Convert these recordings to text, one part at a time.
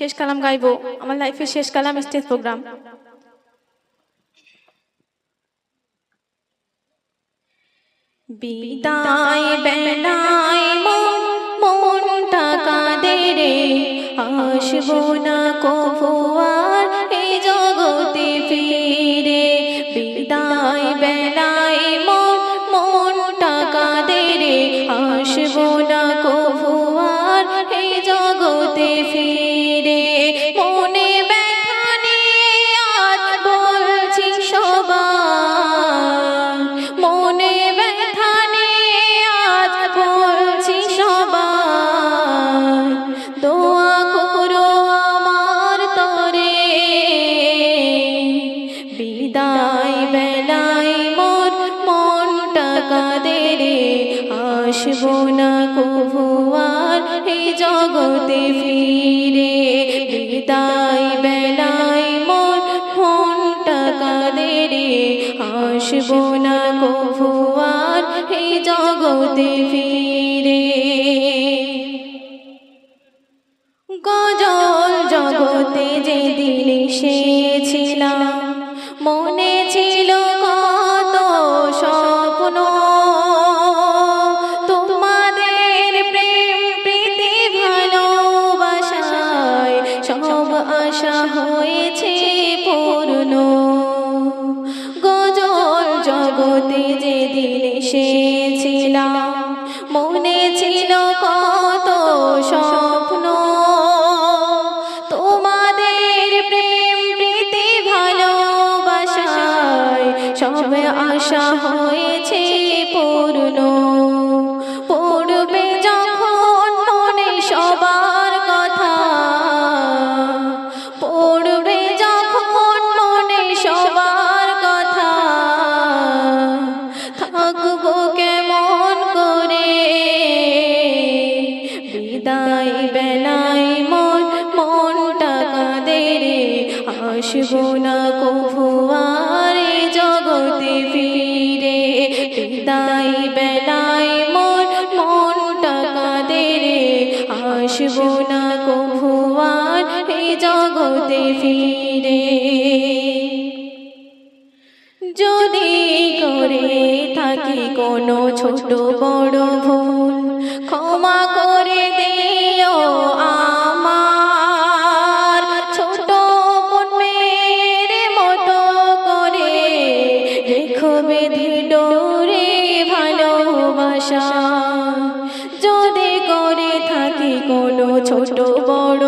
শেষ কালাম গাইবো। আমার লাইফের শেষ কালাম স্টেজ প্রোগ্রাম। বিদায় বেলায় মন, মনটা কাঁদে রে। আসব না কভু আর এই জগতে ফিরে। আসব না কভু আর এই জগতে ফিরে। বিদায় বেলায় মোর মনটা কাঁদে রে। আসব না কভু আর এই জগতে ফিরে। গজল জগতে যে দিন এসেছিলাম হয়েছে পূর্ণ। গজল জগতে যে দিন এসেছিলাম, মনে ছিল কত স্বপ্ন। তোমাদের প্রেম, প্রীতি, ভালোবাসায় সব আশা হয়েছে পূর্ণ। জগতে ফিরে। যদি করে থাকি কোনো ছোট বড় ভুল, ক্ষমা করে দিও আমার। ছোট মেয়ের মতো করে রেখো বেঁধে ডোরে ভালোবাসা। যদি করে থাকি কোনো ছোট বড়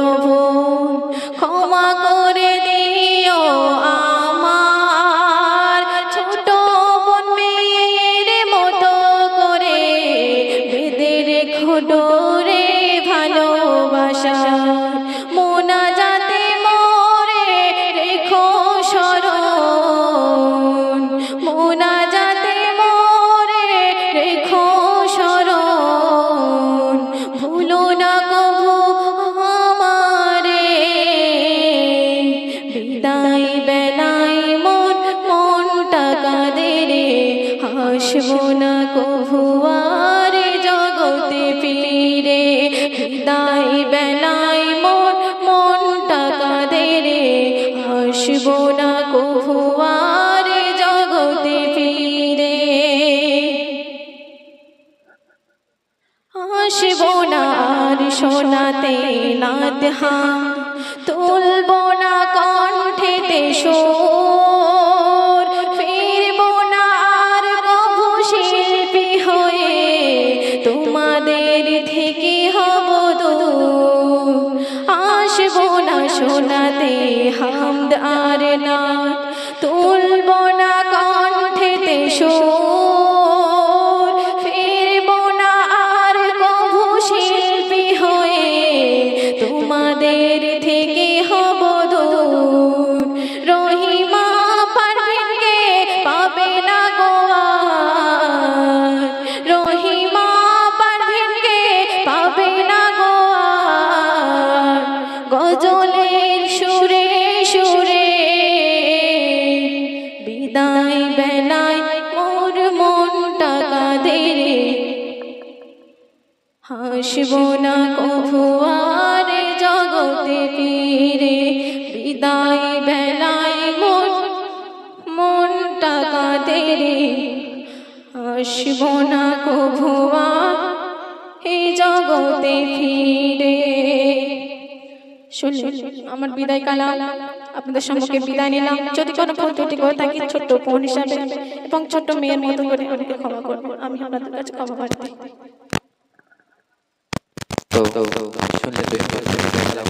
হাসবো না কভু আর এ জগতে ফিরে। বিদায় বেলায় মন টাকা দে রে। হাসবো না কভু আর এ জগতে ফিরে। আসব না আর শোনাতে নাত হাম। তুলবো না কণ্ঠেতে সোর। হামদ আর না তুলব না কণ্ঠেতে সোর না কভু আর জগতে ফিরে, বিদায় বেলায় মন, মনটা কাঁদে রে। আসব না কভুয়া এই জগতে ফিরে। শুনলেন আমার বিদায় কালাম। আপনাদের সম্মুখে বিদায় নিলাম। যদি কোনো ভুল ত্রুটি করে থাকি, ছোট্ট বোন হিসাবে এবং ছোট্ট মেয়ের মতো করে ক্ষমা করব আমি আপনাদের কাছে ক্ষমা প্রার্থী। todo. Yo le doy